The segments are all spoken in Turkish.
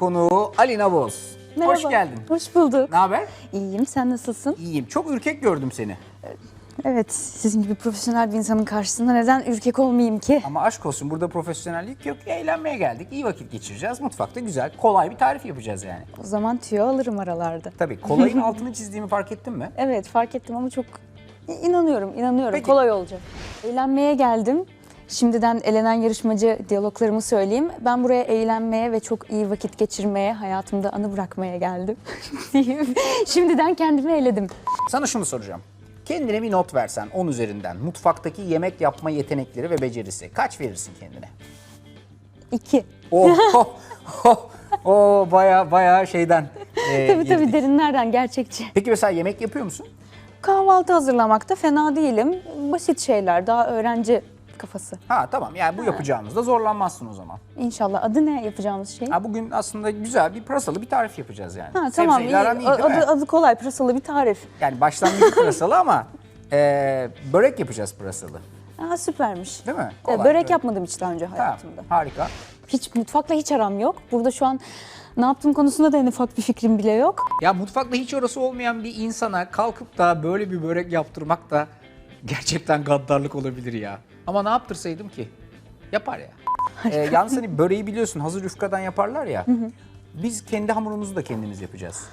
Konuğu Alina Boz. Merhaba. Hoş geldin. Hoş bulduk. Ne haber? İyiyim, sen nasılsın? İyiyim. Çok ürkek gördüm seni. Evet, sizin gibi profesyonel bir insanın karşısında neden ürkek olmayayım ki? Ama aşk olsun burada profesyonellik yok. Eğlenmeye geldik. İyi vakit geçireceğiz. Mutfakta güzel, kolay bir tarif yapacağız yani. O zaman tüyo alırım aralarda. Tabii kolayın altını çizdiğimi fark ettin mi? Evet, fark ettim ama çok inanıyorum, inanıyorum. Peki. Kolay olacak. Eğlenmeye geldim. Şimdiden elenen yarışmacı diyaloglarımı söyleyeyim. Ben buraya eğlenmeye ve çok iyi vakit geçirmeye, hayatımda anı bırakmaya geldim. diyeyim. Şimdiden kendimi eledim. Sana şunu soracağım. Kendine bir not versen 10 üzerinden mutfaktaki yemek yapma yetenekleri ve becerisi kaç verirsin kendine? İki. Oh, oh, oh, oh baya baya şeyden. e, Tabii tabii derinlerden, gerçekçi. Peki mesela yemek yapıyor musun? Kahvaltı hazırlamakta fena değilim. Basit şeyler, daha öğrenci kafası. Ha tamam yani bu yapacağımızda zorlanmazsın o zaman. İnşallah. Adı ne yapacağımız şey? Ha bugün aslında güzel bir pırasalı bir tarif yapacağız yani. Ha, tamam iyi. Sebzeyle aran iyi değil mi? Adı, adı kolay, pırasalı bir tarif. Yani başlangıç pırasalı ama e, börek yapacağız pırasalı. Aa, süpermiş. Değil mi? Ee, Kolay, börek börek. yapmadım hiç daha önce Ha, hayatımda. harika. Hiç mutfakla hiç aram yok. Burada şu an ne yaptığım konusunda da en ufak bir fikrim bile yok. Ya mutfakta hiç orası olmayan bir insana kalkıp da böyle bir börek yaptırmak da gerçekten gaddarlık olabilir ya. Ama ne yaptırsaydım ki? Yapar ya. Ee, yalnız hani böreği biliyorsun hazır yufkadan yaparlar ya. Biz kendi hamurumuzu da kendimiz yapacağız.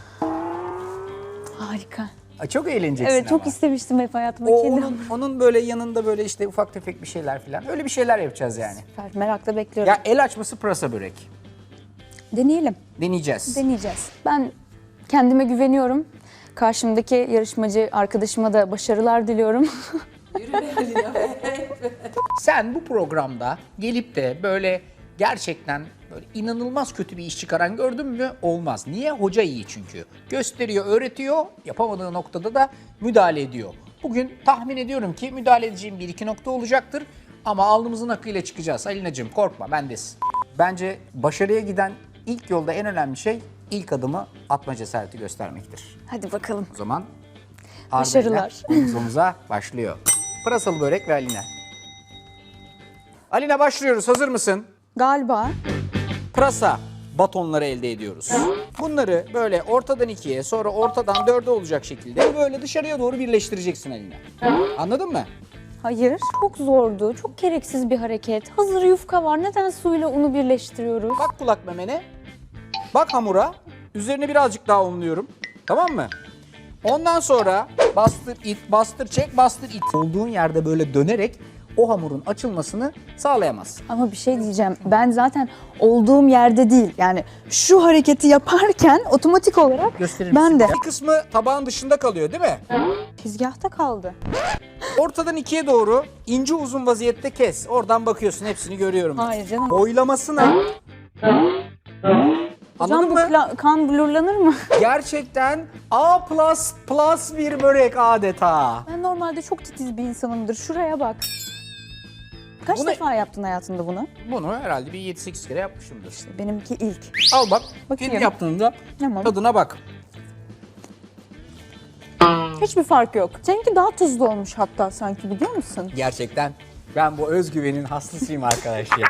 Harika. Çok eğleneceksin Evet çok ama. istemiştim hep hayatımda O, onun, onun böyle yanında böyle işte ufak tefek bir şeyler falan. Öyle bir şeyler yapacağız yani. Süper, Merakla bekliyorum. Ya el açması pırasa börek. Deneyelim. Deneyeceğiz. Deneyeceğiz. Ben kendime güveniyorum. Karşımdaki yarışmacı arkadaşıma da başarılar diliyorum. Sen bu programda gelip de böyle gerçekten böyle inanılmaz kötü bir iş çıkaran gördün mü? Olmaz. Niye? Hoca iyi çünkü. Gösteriyor, öğretiyor, yapamadığı noktada da müdahale ediyor. Bugün tahmin ediyorum ki müdahale edeceğim bir iki nokta olacaktır. Ama alnımızın akıyla çıkacağız. Alinacığım korkma bendesin. Bence başarıya giden ilk yolda en önemli şey ilk adımı atma cesareti göstermektir. Hadi bakalım. O zaman Başarılar. Arda'yla omuz omuza başlıyor. Pırasalı börek ve Alina. Alina başlıyoruz. Hazır mısın? Galiba Pırasa batonları elde ediyoruz. Bunları böyle ortadan ikiye sonra ortadan dörde olacak şekilde böyle dışarıya doğru birleştireceksin Alina. Anladın mı? hayır. Çok zordu. Çok gereksiz bir hareket. Hazır yufka var. Neden suyla unu birleştiriyoruz? Bak kulak memene. Bak hamura. Üzerine birazcık daha unluyorum. Tamam mı? Ondan sonra bastır it, bastır çek, bastır it. Olduğun yerde böyle dönerek o hamurun açılmasını sağlayamazsın. Ama bir şey diyeceğim. Ben zaten olduğum yerde değil. Yani şu hareketi yaparken otomatik olarak Gösterir ben de Bir kısmı tabağın dışında kalıyor değil mi? tezgahta kaldı. Ortadan ikiye doğru ince uzun vaziyette kes. Oradan bakıyorsun hepsini görüyorum. Hayır canım. Boylamasına Anladın Hocam bu mı? kla- kan blurlanır mı? Gerçekten A++ plus bir börek adeta. Ben normalde çok titiz bir insanımdır. Şuraya bak. Kaç Bu ne? defa yaptın hayatında bunu? Bunu herhalde bir 7-8 kere yapmışımdır. Benimki ilk. Al bak. Bakayım. Kendi yaptığında Tamam. tadına bak. Hiçbir fark yok. Seninki daha tuzlu olmuş hatta sanki biliyor musun? Gerçekten ben bu özgüvenin hastasıyım arkadaşlar.